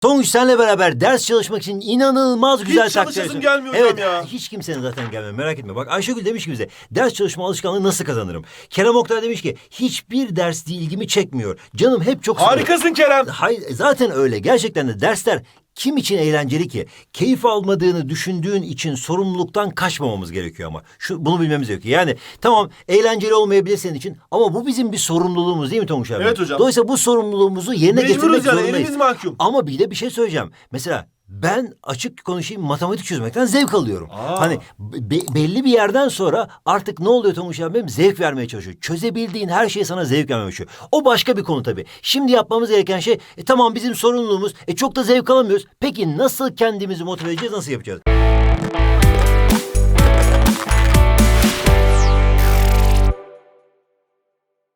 Tonguç senle beraber ders çalışmak için inanılmaz güzel Hiç taktikler çalışasım yapıyorsun. gelmiyor Evet, ya. hiç kimsenin zaten gelmiyor merak etme. Bak Ayşegül demiş ki bize ders çalışma alışkanlığı nasıl kazanırım? Kerem Oktay demiş ki hiçbir ders ilgimi çekmiyor. Canım hep çok sıkılıyor. Harikasın Kerem. Hayır zaten öyle. Gerçekten de dersler kim için eğlenceli ki? Keyif almadığını düşündüğün için sorumluluktan kaçmamamız gerekiyor ama. Şu, bunu bilmemiz gerekiyor. Yani tamam eğlenceli olmayabilir senin için ama bu bizim bir sorumluluğumuz değil mi Tonguç abi? Evet hocam. Dolayısıyla bu sorumluluğumuzu yerine getirmek Mecburuz yani zorundayız. elimiz mahkum. Ama bir de bir şey söyleyeceğim. Mesela ben açık konuşayım matematik çözmekten zevk alıyorum. Aa. Hani be- belli bir yerden sonra artık ne oluyor Tonguç abi benim zevk vermeye çalışıyor. Çözebildiğin her şey sana zevk vermeye çalışıyor. O başka bir konu tabii. Şimdi yapmamız gereken şey e, tamam bizim sorumluluğumuz. E, çok da zevk alamıyoruz. Peki nasıl kendimizi motive edeceğiz? Nasıl yapacağız?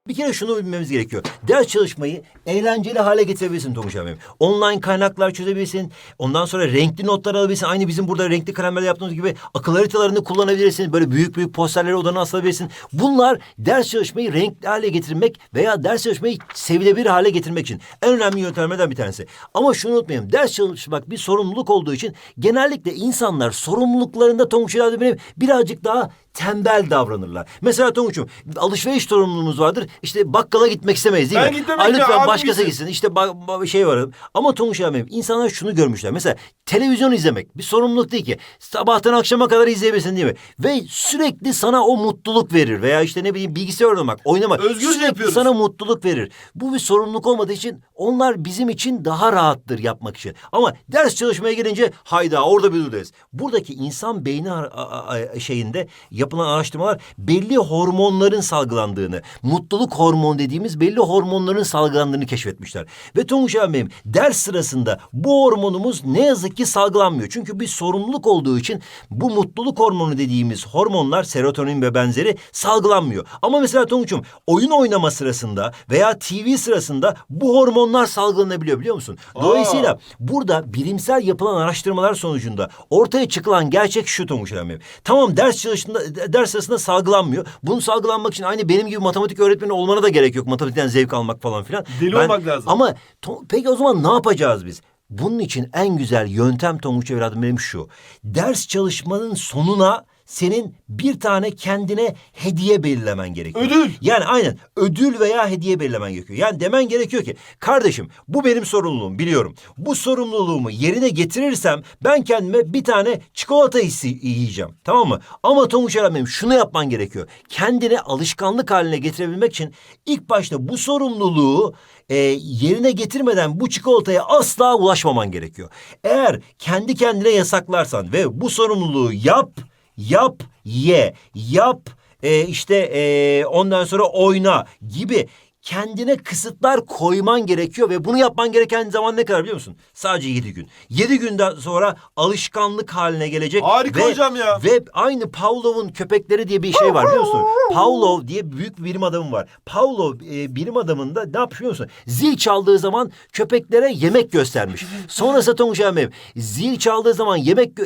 Bir kere şunu bilmemiz gerekiyor. Ders çalışmayı eğlenceli hale getirebilirsin Tonguç abim. Online kaynaklar çözebilirsin. Ondan sonra renkli notlar alabilirsin. Aynı bizim burada renkli kalemlerle yaptığımız gibi akıl haritalarını kullanabilirsin. Böyle büyük büyük posterleri odana asabilirsin. Bunlar ders çalışmayı renkli hale getirmek veya ders çalışmayı sevilebilir hale getirmek için en önemli yöntemlerden bir tanesi. Ama şunu unutmayalım. Ders çalışmak bir sorumluluk olduğu için genellikle insanlar sorumluluklarında Tonguç abi benim birazcık daha tembel davranırlar. Mesela Tonguç'um alışveriş sorumluluğumuz vardır. İşte bakkala gitmek istemeyiz değil Ben mi? gitmem Ay, lütfen abim başkası gitsin. gitsin. İşte ba- şey var. Ama Tonguç abi insanlar şunu görmüşler. Mesela televizyon izlemek bir sorumluluk değil ki. Sabahtan akşama kadar izleyebilirsin değil mi? Ve sürekli sana o mutluluk verir. Veya işte ne bileyim bilgisayar oynamak, oynamak. Özgürce sürekli yapıyoruz. sana mutluluk verir. Bu bir sorumluluk olmadığı için onlar bizim için daha rahattır yapmak için. Ama ders çalışmaya gelince hayda orada bir durudayız. Buradaki insan beyni şeyinde yapılan araştırmalar belli hormonların salgılandığını, mutluluk hormonu dediğimiz belli hormonların salgılandığını keşfetmişler. Ve Tonguç abi benim ders sırasında bu hormonumuz ne yazık ki salgılanmıyor. Çünkü bir sorumluluk olduğu için bu mutluluk hormonu dediğimiz hormonlar serotonin ve benzeri salgılanmıyor. Ama mesela Tonguç'um oyun oynama sırasında veya TV sırasında bu hormonlar salgılanabiliyor biliyor musun? Dolayısıyla burada bilimsel yapılan araştırmalar sonucunda ortaya çıkılan gerçek şu Tonguç abi. Tamam ders çalışında ders sırasında salgılanmıyor. Bunu salgılanmak için aynı benim gibi matematik öğretmeni olmana da gerek yok. Matematikten zevk almak falan filan. Deli olmak lazım. Ama peki o zaman ne yapacağız biz? Bunun için en güzel yöntem Tonguç evladım benim şu. Ders çalışmanın sonuna senin bir tane kendine hediye belirlemen gerekiyor. Ödül. Yani aynen ödül veya hediye belirlemen gerekiyor. Yani demen gerekiyor ki kardeşim bu benim sorumluluğum biliyorum. Bu sorumluluğumu yerine getirirsem ben kendime bir tane çikolata yiyeceğim. Tamam mı? Ama Tonguç Eren benim şunu yapman gerekiyor. Kendine alışkanlık haline getirebilmek için ilk başta bu sorumluluğu e, yerine getirmeden bu çikolataya asla ulaşmaman gerekiyor. Eğer kendi kendine yasaklarsan ve bu sorumluluğu yap, yap, ye, yap, e, işte e, ondan sonra oyna gibi kendine kısıtlar koyman gerekiyor ve bunu yapman gereken zaman ne kadar biliyor musun? Sadece yedi gün. Yedi günden sonra alışkanlık haline gelecek. Harika ve, hocam ya. Ve aynı Pavlov'un köpekleri diye bir şey var biliyor musun? Pavlov diye büyük bir bilim adamı var. Pavlov e, bilim adamında ne yapıyor musun? Zil çaldığı zaman köpeklere yemek göstermiş. Sonrasında Tonguç Emre zil çaldığı zaman yemek e,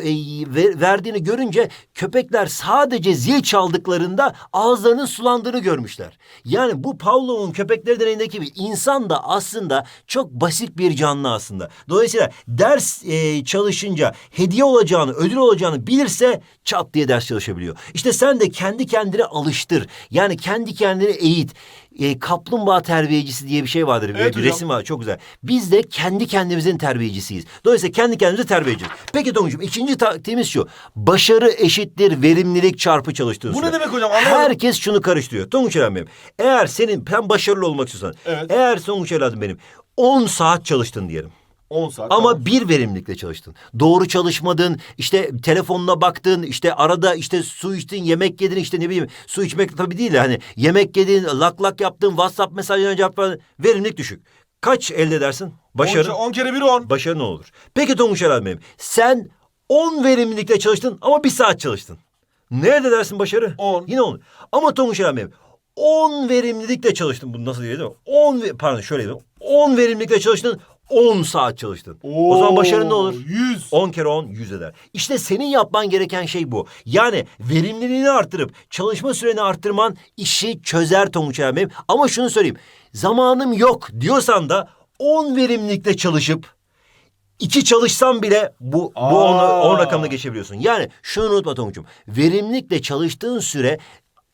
ver- verdiğini görünce köpekler sadece zil çaldıklarında ağızlarının sulandığını görmüşler. Yani bu Pavlov'un köpekleri deneyindeki gibi insan da aslında çok basit bir canlı aslında. Dolayısıyla ders e, çalışınca hediye olacağını, ödül olacağını bilirse çat diye ders çalışabiliyor. İşte sen de kendi kendine alıştır. Yani kendi kendine eğit. E, kaplumbağa terbiyecisi diye bir şey vardır. Evet bir hocam. resim var çok güzel. Biz de kendi kendimizin terbiyecisiyiz. Dolayısıyla kendi kendimizi terbiye edeceğiz. Peki Tonguç'um ikinci taktiğimiz şu. Başarı eşittir verimlilik çarpı çalıştığın Bu süre. ne demek hocam? Anlamadım. Herkes şunu karıştırıyor. Tonguç Eren benim. Eğer senin sen başarılı olmak istiyorsan. Evet. Eğer Tonguç evladım benim 10 saat çalıştın diyelim. 10 saat. Ama tamam. bir verimlilikle çalıştın. Doğru çalışmadın, işte telefonuna baktın, işte arada işte su içtin, yemek yedin, işte ne bileyim su içmek tabii değil de hani yemek yedin, lak lak yaptın, WhatsApp mesajlarına cevap verdin. Verimlilik düşük. Kaç elde edersin? Başarı. 10 kere 1 10. Başarı ne olur? Peki Tonguç Eren benim. Sen 10 verimlilikle çalıştın ama bir saat çalıştın. Ne elde edersin başarı? 10. Yine 10. Ama Tonguç Eren benim. 10 verimlilikle çalıştın. Bu nasıl diye değil mi? 10 ve- pardon şöyle diyeyim. 10 verimlilikle çalıştın. 10 saat çalıştın. o zaman başarın ne olur? 100. 10 kere 10 100 eder. İşte senin yapman gereken şey bu. Yani verimliliğini arttırıp çalışma süreni arttırman işi çözer Tonguç abi. Ama şunu söyleyeyim. Zamanım yok diyorsan da 10 verimlilikle çalışıp İki çalışsan bile bu bu Aa. on, on rakamına geçebiliyorsun. Yani şunu unutma Tonguç'um. Verimlilikle çalıştığın süre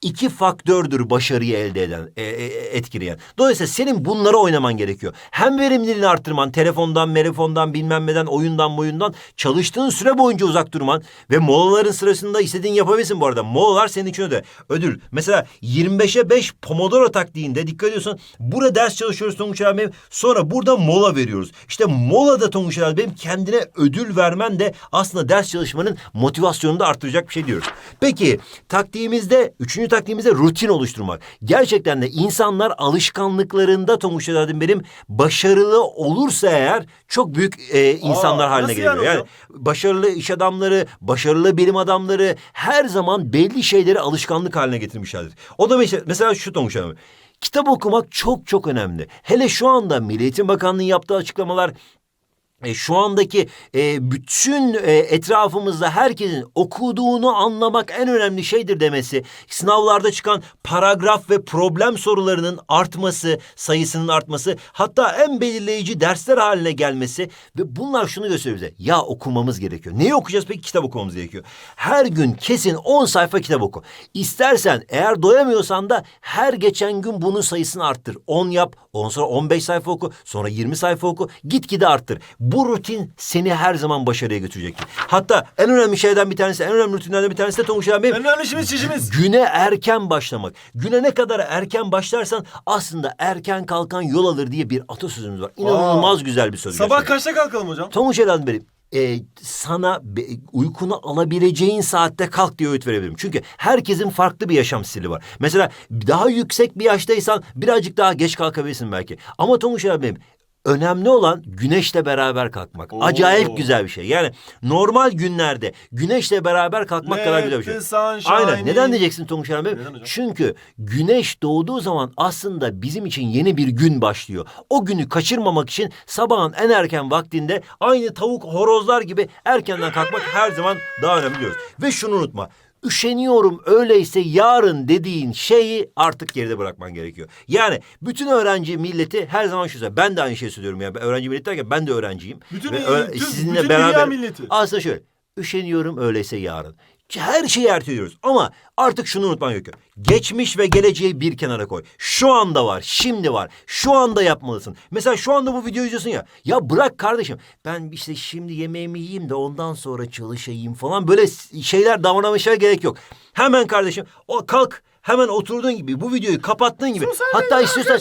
iki faktördür başarıyı elde eden, e, e, etkileyen. Dolayısıyla senin bunlara oynaman gerekiyor. Hem verimliliğini arttırman, telefondan, telefondan, bilmem neden, oyundan, oyundan çalıştığın süre boyunca uzak durman ve molaların sırasında istediğin yapabilirsin bu arada. Molalar senin için öde. Ödül. Mesela 25'e 5 Pomodoro taktiğinde dikkat ediyorsan burada ders çalışıyoruz Tonguç abi. Sonra burada mola veriyoruz. İşte molada Tonguç abi benim kendine ödül vermen de aslında ders çalışmanın motivasyonunu da arttıracak bir şey diyoruz. Peki taktiğimizde, üçüncü taktiğimizde rutin oluşturmak. Gerçekten de insanlar alışkanlıklarında Tonguç abi benim başarılı olursa eğer çok büyük e, insanlar Aa, haline nasıl geliyor. yani Yani hocam? başarılı iş adamları, başarılı bilim adamları her zaman belli şeyleri alışkanlık haline getirmişlerdir. O da mesela, mesela şu Tonguç abi. Kitap okumak çok çok önemli. Hele şu anda Milli Eğitim Bakanlığı'nın yaptığı açıklamalar e, şu andaki e, bütün e, etrafımızda herkesin okuduğunu anlamak en önemli şeydir demesi, sınavlarda çıkan paragraf ve problem sorularının artması, sayısının artması, hatta en belirleyici dersler haline gelmesi ve bunlar şunu gösteriyor bize. Ya okumamız gerekiyor. Neyi okuyacağız peki? Kitap okumamız gerekiyor. Her gün kesin 10 sayfa kitap oku. İstersen eğer doyamıyorsan da her geçen gün bunun sayısını arttır. 10 yap, ondan sonra 15 sayfa oku, sonra 20 sayfa oku. Gitgide arttır. Rutin seni her zaman başarıya götürecektir. Hatta en önemli şeyden bir tanesi, en önemli rutinlerden bir tanesi de Tonguç abi En önemli işimiz çişimiz. Güne erken başlamak. Güne ne kadar erken başlarsan aslında erken kalkan yol alır diye bir atasözümüz var. İnanılmaz güzel bir söz. Sabah gerçekten. kaçta kalkalım hocam? Tonguç Eren benim. e, sana be- uykunu alabileceğin saatte kalk diye öğüt verebilirim. Çünkü herkesin farklı bir yaşam stili var. Mesela daha yüksek bir yaştaysan birazcık daha geç kalkabilirsin belki. Ama Tonguç Eren benim önemli olan güneşle beraber kalkmak. Oo. Acayip güzel bir şey. Yani normal günlerde güneşle beraber kalkmak kadar Let güzel bir şey. Aynen. Neden in. diyeceksin Tonguç hocam? Çünkü güneş doğduğu zaman aslında bizim için yeni bir gün başlıyor. O günü kaçırmamak için sabahın en erken vaktinde aynı tavuk horozlar gibi erkenden kalkmak her zaman daha önemli diyoruz. Ve şunu unutma. Üşeniyorum öyleyse yarın dediğin şeyi artık geride bırakman gerekiyor. Yani bütün öğrenci milleti her zaman şu söylüyor. Ben de aynı şeyi söylüyorum ya. Öğrenci milleti derken ben de öğrenciyim. Bütün- Ve bütün- sizinle bütün beraber milleti. aslında şöyle. Üşeniyorum öyleyse yarın. Her şeyi erteliyoruz ama artık şunu unutman gerekiyor. Geçmiş ve geleceği bir kenara koy. Şu anda var, şimdi var. Şu anda yapmalısın. Mesela şu anda bu videoyu izliyorsun ya. Ya bırak kardeşim. Ben işte şimdi yemeğimi yiyeyim de ondan sonra çalışayım falan. Böyle şeyler davranmışlara gerek yok. Hemen kardeşim o kalk hemen oturduğun gibi bu videoyu kapattığın gibi. Hatta istiyorsan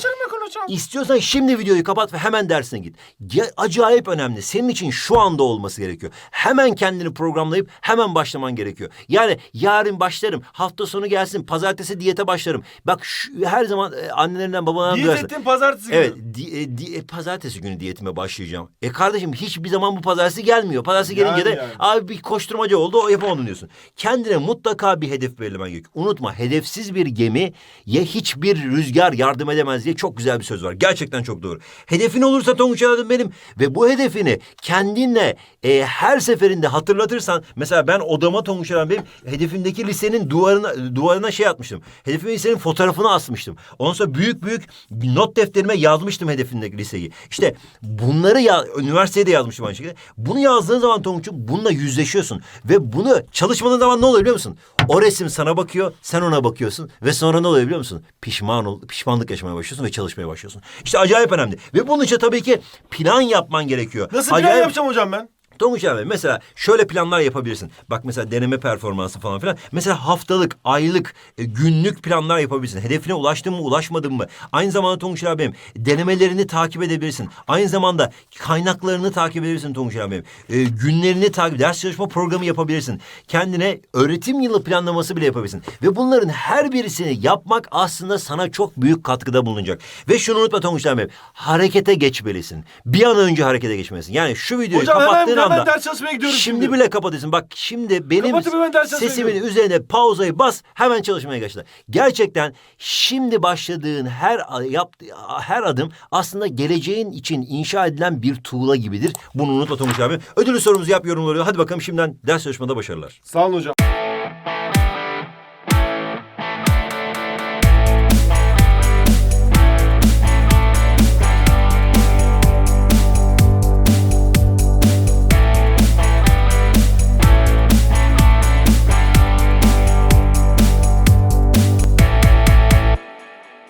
İstiyorsan şimdi videoyu kapat ve hemen dersine git. Ya, acayip önemli. Senin için şu anda olması gerekiyor. Hemen kendini programlayıp hemen başlaman gerekiyor. Yani yarın başlarım, hafta sonu gelsin, pazartesi diyete başlarım. Bak şu, her zaman e, annelerinden babalarından Diyet duyarsın. ettim pazartesi günü. Evet, di, e, di- e, pazartesi günü diyetime başlayacağım. E kardeşim hiçbir zaman bu pazartesi gelmiyor. Pazartesi Yani gelince de yani. abi bir koşturmaca oldu, o yapamadım diyorsun. Kendine mutlaka bir hedef belirlemen gerekiyor. Unutma, hedefsiz bir gemi ye hiçbir rüzgar yardım edemez diye çok güzel bir söz var. Gerçekten çok doğru. Hedefin olursa Tonguç Aradın benim ve bu hedefini kendinle e, her seferinde hatırlatırsan mesela ben odama Tonguç Aradın benim hedefimdeki lisenin duvarına duvarına şey atmıştım. Hedefimin lisenin fotoğrafını asmıştım. Ondan sonra büyük büyük not defterime yazmıştım hedefimdeki liseyi. İşte bunları ya üniversitede yazmıştım aynı şekilde. Bunu yazdığın zaman Tonguç'um bununla yüzleşiyorsun ve bunu çalışmadığın zaman ne oluyor biliyor musun? O resim sana bakıyor, sen ona bakıyorsun ve sonra ne oluyor biliyor musun? Pişman ol, pişmanlık yaşamaya başlıyorsun ve çalışmaya başlıyorsun. İşte acayip önemli. Ve bunun için tabii ki plan yapman gerekiyor. Nasıl plan Acayip- yapacağım hocam ben? Tonguç abi mesela şöyle planlar yapabilirsin. Bak mesela deneme performansı falan filan. Mesela haftalık, aylık, e, günlük planlar yapabilirsin. Hedefine ulaştın mı, ulaşmadın mı? Aynı zamanda Tonguç abi benim denemelerini takip edebilirsin. Aynı zamanda kaynaklarını takip edebilirsin Tonguç abi benim. E, günlerini takip, ders çalışma programı yapabilirsin. Kendine öğretim yılı planlaması bile yapabilirsin. Ve bunların her birisini yapmak aslında sana çok büyük katkıda bulunacak. Ve şunu unutma Tonguç abi benim. Harekete geçmelisin. Bir an önce harekete geçmelisin. Yani şu videoyu Hocam hemen, kapattığın hemen anda ders çalışmaya gidiyorum şimdi, şimdi. bile kapatıyorsun. Bak şimdi benim Kapatıp hemen ders çalışmaya sesimin gidiyorum. üzerine pauzayı bas hemen çalışmaya başla. Gerçekten şimdi başladığın her yaptı- her adım aslında geleceğin için inşa edilen bir tuğla gibidir. Bunu unutma Tonguç abi. Ödülü sorumuzu yap yorumları. Hadi bakalım şimdiden ders çalışmada başarılar. Sağ olun hocam.